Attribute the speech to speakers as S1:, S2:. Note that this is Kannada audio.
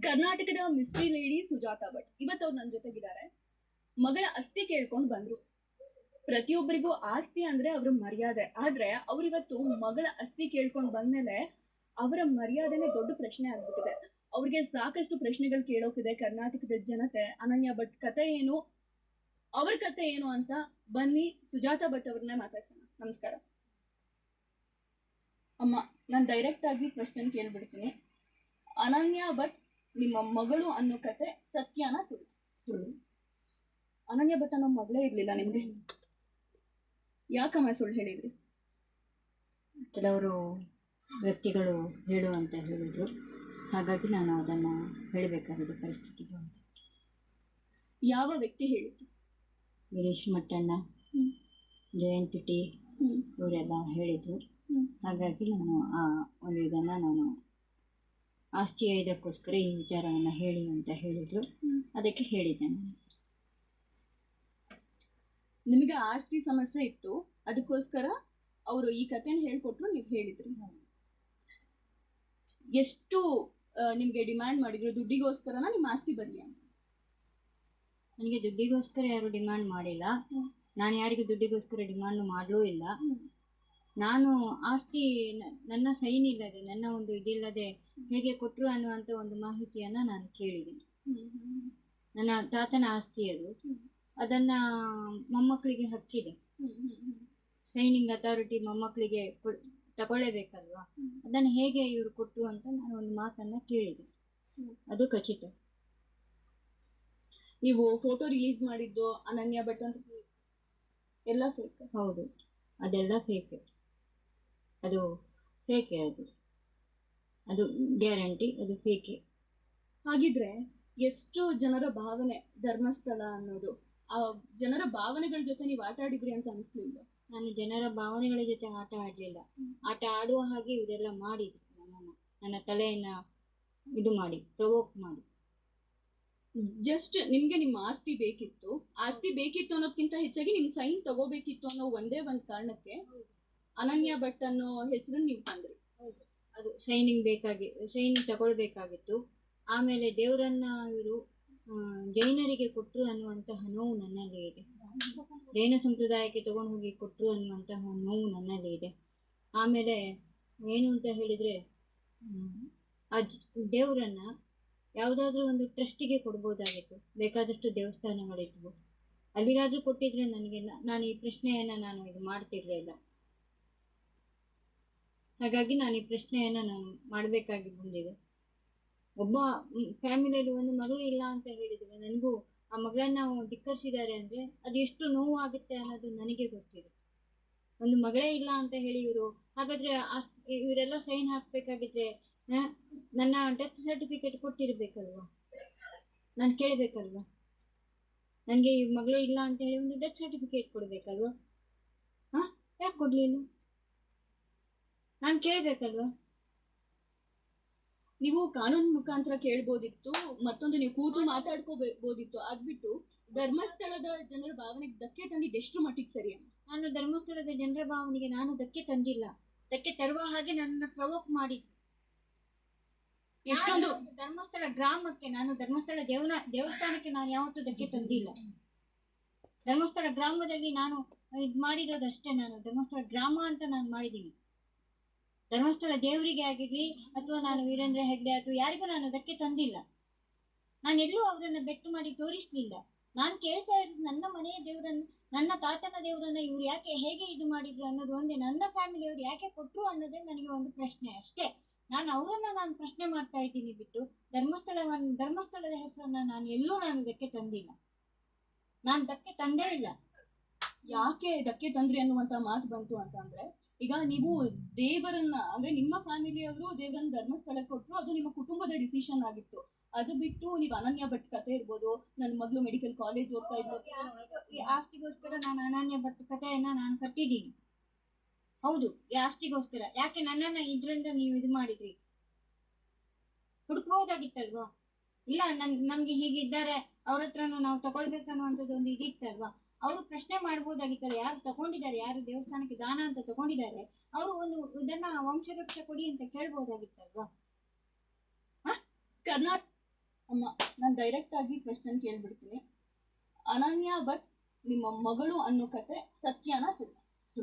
S1: ಕರ್ನಾಟಕದ ಮಿಸ್ಟ್ರಿ ಲೇಡಿ ಸುಜಾತ ಭಟ್. ಇವತ್ತು ಅವ್ರು ನನ್ನ ಜೊತೆಗಿದ್ದಾರೆ. ಮಗಳ ಅಸ್ಥಿ ಕೇಳ್ಕೊಂಡು ಬಂದ್ರು. ಪ್ರತಿಯೊಬ್ಬರಿಗೂ ಆಸ್ತಿ ಅಂದ್ರೆ ಅವ್ರ ಮರ್ಯಾದೆ. ಆದ್ರೆ ಅವ್ರಿವತ್ತು ಮಗಳ ಅಸ್ಥಿ ಕೇಳ್ಕೊಂಡು ಬಂದ್ಮೇಲೆ ಅವರ ಮರ್ಯಾದೆನೆ ದೊಡ್ಡ ಪ್ರಶ್ನೆ ಆಗ್ಬಿಟ್ಟಿದೆ. ಅವ್ರಿಗೆ ಸಾಕಷ್ಟು ಪ್ರಶ್ನೆಗಳು ಕೇಳೋಕಿದೆ ಕರ್ನಾಟಕದ ಜನತೆ. ಅನನ್ಯ ಭಟ್ ಕತೆ ಏನು? ಅವ್ರ ಕತೆ ಏನು ಅಂತ ಬನ್ನಿ ಸುಜಾತ ಭಟ್ ಅವ್ರನ್ನ ಮಾತಾಡ್ಸೋಣ. ನಮಸ್ಕಾರ. ಅಮ್ಮ ನಾನು ಡೈರೆಕ್ಟ್ ಆಗಿ ಕ್ವಶನ್ ಕೇಳ್ಬಿಡ್ತೀನಿ. ಅನನ್ಯ ಭಟ್ ನಿಮ್ಮ ಮಗಳು ಅನ್ನೋ ಕತೆ ಸತ್ಯನ ಸುಳ್ಳು.
S2: ಸುಳ್ಳು.
S1: ಅನನ್ಯ ಭಟ್ ಅನ್ನೋ ಮಗಳೇ ಇರ್ಲಿಲ್ಲ ನಿಮ್ಗೆ? ಯಾಕಮ್ಮ ಸುಳ್ಳು ಹೇಳಿದ್ರಿ?
S3: ಕೆಲವರು ವ್ಯಕ್ತಿಗಳು ಹೇಳು ಅಂತ ಹೇಳಿದ್ರು. ಹಾಗಾಗಿ ನಾನು ಅದನ್ನು ಹೇಳಬೇಕಾಗಿದೆ ಪರಿಸ್ಥಿತಿ ಬಂತು.
S1: ಯಾವ ವ್ಯಕ್ತಿ ಹೇಳಿದ್ರು
S3: ಗಿರೀಶ್ ಮಟ್ಟಣ್ಣ. ಜಯಂತಿ ಟಿ. ಇವರೆಲ್ಲ ಹೇಳಿದರು. ಹಾಗಾಗಿ ನಾನು ಆ ಒಂದು ಇದನ್ನು ನಾನು ಆಸ್ತಿಯ ಇದಕ್ಕೋಸ್ಕರ ಈ ವಿಚಾರವನ್ನು ಹೇಳಿ ಅಂತ ಹೇಳಿದರು. ಅದಕ್ಕೆ ಹೇಳಿದೆ ನಾನು.
S1: ನಿಮಗೆ ಆಸ್ತಿ ಸಮಸ್ಯೆ ಇತ್ತು ಅದಕ್ಕೋಸ್ಕರ ಅವರು ಈ ಕಥೆನ ಹೇಳ್ಕೊಟ್ರು ನೀವು ಹೇಳಿದ್ರಿ. ಎಷ್ಟು ನಿಮಗೆ ಡಿಮ್ಯಾಂಡ್ ಮಾಡಿದ್ರು ದುಡ್ಡಿಗೋಸ್ಕರನ ನಿಮ್ಮ ಆಸ್ತಿ ಬರ್ಲಿ ಅಂತ
S3: ನನಗೆ ದುಡ್ಡಿಗೋಸ್ಕರ ಯಾರು ಡಿಮ್ಯಾಂಡ್ ಮಾಡಿಲ್ಲ. ನಾನು ಯಾರಿಗೂ ದುಡ್ಡಿಗೋಸ್ಕರ ಡಿಮ್ಯಾಂಡ್ ಮಾಡಲೂ ಇಲ್ಲ. ನಾನು ಆಸ್ತಿ ನನ್ನ ಸೈನ್ ಇಲ್ಲದೆ ನನ್ನ ಒಂದು ಇದಿಲ್ಲದೆ ಹೇಗೆ ಕೊಟ್ಟರು ಅನ್ನುವಂಥ ಒಂದು ಮಾಹಿತಿಯನ್ನು ನಾನು ಕೇಳಿದೆ ನನ್ನ ತಾತನ ಆಸ್ತಿ ಅದು. ಅದನ್ನ ಮೊಮ್ಮಕ್ಕಳಿಗೆ ಹಕ್ಕಿದೆ. ಸೈನಿಂಗ್ ಅಥಾರಿಟಿ ಮೊಮ್ಮಕ್ಕಳಿಗೆ ತಗೊಳ್ಳೇಬೇಕಲ್ವಾ?
S1: ಅದನ್ನ
S3: ಅದನ್ನು ಹೇಗೆ ಇವರು ಕೊಟ್ಟರು ಅಂತ ನಾನು ಒಂದು ಮಾತನ್ನ ಕೇಳಿದೆ. ಅದು ಖಚಿತ.
S1: ನೀವು ಫೋಟೋ ರಿಲೀಸ್ ಮಾಡಿದ್ದು ಅನನ್ಯ ಭಟ್ ಅಂತ ಎಲ್ಲ ಫೇಕ್
S3: ಹೌದು. ಅದೆಲ್ಲ ಫೇಕೆ ಅದು ಫೇಕೆ ಅದು. ಅದು ಗ್ಯಾರಂಟಿ ಅದು ಫೇಕೆ
S1: ಹಾಗಿದ್ರೆ ಎಷ್ಟು ಜನರ ಭಾವನೆ ಧರ್ಮಸ್ಥಳ ಅನ್ನೋದು. ಆ ಜನರ ಭಾವನೆಗಳ ಜೊತೆ ನೀವು ಆಟ ಆಡಿದ್ರಿ ಅಂತ ಅನಿಸ್ಲಿಲ್ಲ
S3: ನಾನು ಜನರ ಭಾವನೆಗಳ ಜೊತೆ ಆಟ ಆಡಲಿಲ್ಲ. ಆಟ ಆಡುವ ಹಾಗೆ ಇವರೆಲ್ಲ ಮಾಡಿದ್ರು. ನನ್ನನ್ನು ನನ್ನ ತಲೆಯನ್ನ ಇದು ಮಾಡಿ ಪ್ರವೋಕ್ ಮಾಡಿ.
S1: ಜಸ್ಟ್ ನಿಮ್ಗೆ ನಿಮ್ಮ ಆಸ್ತಿ ಬೇಕಿತ್ತು. ಆಸ್ತಿ ಬೇಕಿತ್ತು ಅನ್ನೋದ್ಕಿಂತ ಹೆಚ್ಚಾಗಿ ನಿಮ್ ಸೈನ್ ತಗೋಬೇಕಿತ್ತು ಅನ್ನೋ ಒಂದೇ ಒಂದ್ ಕಾರಣಕ್ಕೆ ಅನನ್ಯ ಭಟ್ ಅನ್ನೋ ಹೆಸರು ನೀವು ತಂದ್ರಿ.
S3: ಅದು ಶೈನಿಂಗ್ ಬೇಕಾಗಿ ಶೈನ್ ತಗೊಳ್ಬೇಕಾಗಿತ್ತು. ಆಮೇಲೆ ದೇವರನ್ನ ಇವರು ಜೈನರಿಗೆ ಕೊಟ್ಟರು ಅನ್ನುವಂತಹ ನೋವು ನನ್ನಲ್ಲಿ ಇದೆ. ಜೈನ ಸಂಪ್ರದಾಯಕ್ಕೆ ತಗೊಂಡು ಹೋಗಿ ಕೊಟ್ಟರು ಅನ್ನುವಂತಹ ನೋವು ನನ್ನಲ್ಲಿ ಇದೆ. ಆಮೇಲೆ ಏನು ಅಂತ ಹೇಳಿದ್ರೆ ಆ ದೇವರನ್ನ ಯಾವುದಾದ್ರೂ ಒಂದು ಟ್ರಸ್ಟಿಗೆ ಕೊಡ್ಬೋದಾಗಿತ್ತು. ಬೇಕಾದಷ್ಟು ದೇವಸ್ಥಾನಗಳಿದ್ವು. ಅಲ್ಲಿಗಾದ್ರೂ ಕೊಟ್ಟಿದ್ರೆ ನನಗೆ ನಾನು ಈ ಪ್ರಶ್ನೆಯನ್ನ ನಾನು ಇದು ಮಾಡ್ತಿರ್ಲಿಲ್ಲ. ಹಾಗಾಗಿ ನಾನು ಈ ಪ್ರಶ್ನೆಯನ್ನ ನಾನು ಮಾಡಬೇಕಾಗಿ ಬಂದಿದೆ. ಒಬ್ಬ ಫ್ಯಾಮಿಲಿಯಲ್ಲಿ ಒಂದು ಮಗಳು ಇಲ್ಲ ಅಂತ ಹೇಳಿದ್ರೆ ನನಗೂ ಆ ಮಗಳನ್ನ ಧಿಕ್ಕರಿಸಿದ್ದಾರೆ ಅಂದ್ರೆ ಅದು ಎಷ್ಟು ನೋವಾಗುತ್ತೆ ಅನ್ನೋದು ನನಗೆ ಗೊತ್ತಿದೆ. ಒಂದು ಮಗಳೇ ಇಲ್ಲ ಅಂತ ಹೇಳಿ ಇವರು ಹಾಗಾದ್ರೆ ಇವರೆಲ್ಲ ಸೈನ್ ಹಾಕ್ಬೇಕಾಗಿದ್ರೆ ನನ್ನ ಡೆತ್ ಸರ್ಟಿಫಿಕೇಟ್ ಕೊಟ್ಟಿರ್ಬೇಕಲ್ವಾ? ನಾನು ಕೇಳಬೇಕಲ್ವಾ? ನನಗೆ ಈ ಮಗಳೇ ಇಲ್ಲ ಅಂತ ಹೇಳಿ ಒಂದು ಡೆತ್ ಸರ್ಟಿಫಿಕೇಟ್ ಕೊಡಬೇಕಲ್ವಾ? ಹಾಂ? ಯಾಕೆ ಕೊಡ್ಲಿಲ್ಲ? ನಾನು ಕೇಳ್ಬೇಕಲ್ವಾ
S1: ನೀವು ಕಾನೂನು ಮುಖಾಂತರ ಕೇಳ್ಬೋದಿತ್ತು ಮತ್ತೊಂದು ನೀವು ಕೂತು ಮಾತಾಡ್ಕೋಬೋದಿತ್ತು. ಅದ್ಬಿಟ್ಟು ಧರ್ಮಸ್ಥಳದ ಜನರ ಭಾವನೆಗೆ ಧಕ್ಕೆ ತಂದಿದ್ದು ಎಷ್ಟು ಮಟ್ಟಿಗೆ ಸರಿ
S3: ನಾನು ಧರ್ಮಸ್ಥಳದ ಜನರ ಭಾವನೆಗೆ ನಾನು ಧಕ್ಕೆ ತಂದಿಲ್ಲ. ಧಕ್ಕೆ ತರುವ ಹಾಗೆ ನನ್ನ ಪ್ರವೋಕ್ ಮಾಡಿ
S1: ಎಷ್ಟೊಂದು
S3: ಧರ್ಮಸ್ಥಳ ಗ್ರಾಮಕ್ಕೆ ನಾನು ಧರ್ಮಸ್ಥಳ ದೇವನ ದೇವಸ್ಥಾನಕ್ಕೆ ನಾನು ಯಾವತ್ತೂ ಧಕ್ಕೆ ತಂದಿಲ್ಲ. ಧರ್ಮಸ್ಥಳ ಗ್ರಾಮದಲ್ಲಿ ನಾನು ಇದು ಮಾಡಿರೋದಷ್ಟೇ ನಾನು. ಧರ್ಮಸ್ಥಳ ಗ್ರಾಮ ಅಂತ ನಾನು ಮಾಡಿದ್ದೀನಿ. ಧರ್ಮಸ್ಥಳ ದೇವರಿಗೆ ಆಗಿರಲಿ ಅಥವಾ ನಾನು ವೀರೇಂದ್ರ ಹೆಗ್ಡೆ ಅಥವಾ ಯಾರಿಗೂ ನಾನು ಅದಕ್ಕೆ ತಂದಿಲ್ಲ. ನಾನು ಎಲ್ಲೂ ಅವರನ್ನ ಬೆಟ್ಟು ಮಾಡಿ ತೋರಿಸ್ಲಿಲ್ಲ. ನಾನು ಕೇಳ್ತಾ ಇರೋದು ನನ್ನ ಮನೆಯ ದೇವರನ್ನು, ನನ್ನ ತಾತನ ದೇವರನ್ನ ಇವ್ರು ಯಾಕೆ ಹೇಗೆ ಇದು ಮಾಡಿದ್ರು ಅನ್ನೋದು ಒಂದೇ ನನ್ನ ಫ್ಯಾಮಿಲಿಯವರು ಯಾಕೆ ಕೊಟ್ಟರು ಅನ್ನೋದೇ ನನಗೆ ಒಂದು ಪ್ರಶ್ನೆ ಅಷ್ಟೇ. ನಾನು ಅವರನ್ನ ನಾನು ಪ್ರಶ್ನೆ ಮಾಡ್ತಾ ಇದ್ದೀನಿ ಬಿಟ್ಟು ಧರ್ಮಸ್ಥಳವನ್ನು ಧರ್ಮಸ್ಥಳದ ಹೆಸರನ್ನ ನಾನು ಎಲ್ಲೂ ನಾನು ಇದಕ್ಕೆ ತಂದಿಲ್ಲ. ನಾನು ಧಕ್ಕೆ ತಂದೇ ಇಲ್ಲ.
S1: ಯಾಕೆ ಧಕ್ಕೆ ತಂದ್ರಿ ಅನ್ನುವಂತ ಮಾತು ಬಂತು ಅಂತಂದ್ರೆ ಈಗ ನೀವು ದೇವರನ್ನ, ಅಂದ್ರೆ ನಿಮ್ಮ ಫ್ಯಾಮಿಲಿಯವರು ದೇವರನ್ನ ಧರ್ಮಸ್ಥಳಕ್ಕೆ ಕೊಟ್ಟರು ಅದು ನಿಮ್ಮ ಕುಟುಂಬದ ಡಿಸಿಷನ್ ಆಗಿತ್ತು. ಅದು ಬಿಟ್ಟು ನೀವು ಅನನ್ಯ ಭಟ್ ಕತೆ ಇರ್ಬೋದು, ನನ್ನ ಮಗಳು ಮೆಡಿಕಲ್ ಕಾಲೇಜ್ ಹೋಗ್ತಾ ಇದ್ದು
S3: ಈ ಆಸ್ತಿಗೋಸ್ಕರ ನಾನು ಅನನ್ಯ ಭಟ್ ಕಥೆಯನ್ನ ನಾನು ಕಟ್ಟಿದ್ದೀನಿ. ಹೌದು, ಈ ಆಸ್ತಿಗೋಸ್ಕರ. ಯಾಕೆ ನನ್ನನ್ನ ಇದ್ರಿಂದ ನೀವು ಇದು ಮಾಡಿದ್ರಿ? ಹುಡುಕ್ಬೋದಾಗಿತ್ತಲ್ವಾ ಇಲ್ಲ, ನನ್, ನಮ್ಗೆ ಹೀಗಿದ್ದಾರೆ ಅವ್ರ ಹತ್ರನೂ ನಾವು ತಗೊಳ್ಬೇಕನ್ನುವಂಥದ್ದು ಒಂದು ಇದಿತ್ತಲ್ವಾ? ಅವರು ಪ್ರಶ್ನೆ ಮಾಡ್ಬೋದಾಗಿತ್ತಲ್ಲ, ಯಾರು ತಗೊಂಡಿದ್ದಾರೆ, ಯಾರು ದೇವಸ್ಥಾನಕ್ಕೆ ದಾನ ಅಂತ ತಗೊಂಡಿದ್ದಾರೆ, ಅವರು ಒಂದು ಇದನ್ನ ವಂಶವೃಕ್ಷ ಕೊಡಿ ಅಂತ ಕೇಳ್ಬೋದಾಗಿತ್ತಲ್ವಾ?
S1: ಕರ್ನಾಟಕ ಅಮ್ಮ, ನಾನು ಡೈರೆಕ್ಟ್ ಆಗಿ ಕ್ವೆಶ್ಚನ್ ಕೇಳ್ಬಿಡ್ತೀನಿ. ಅನನ್ಯ ಭಟ್ ನಿಮ್ಮ ಮಗಳು ಅನ್ನೋ ಕತೆ ಸತ್ಯನ ಸುಳ್ಳ